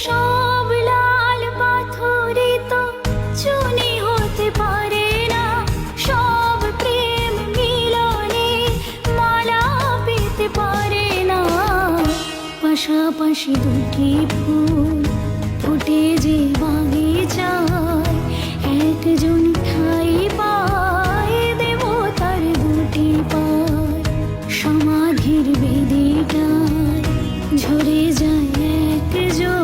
সব লাল চুনি হতে পারে না। সব প্রেম মিলনে মালা পেতে পারে না। পাশাপাশি দুটি ফুল ফুটে যে বাগিচায় একজন ঠাই পায় দেব তার দুটি পায়। সমাধির বেদিটায় ঝরে যায় একজন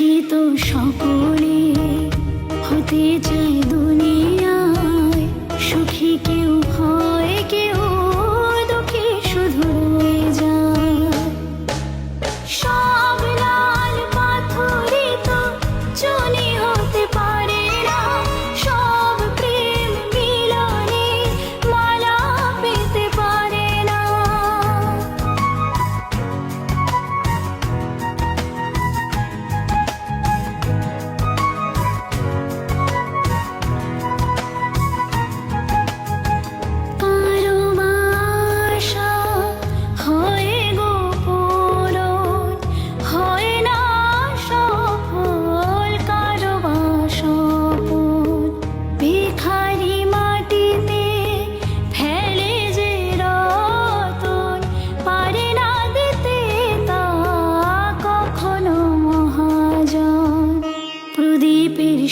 শিক্ষিত সকলে হতে চায় দুনিয়া।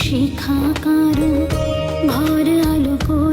শিখা কারও ঘর আলো কর।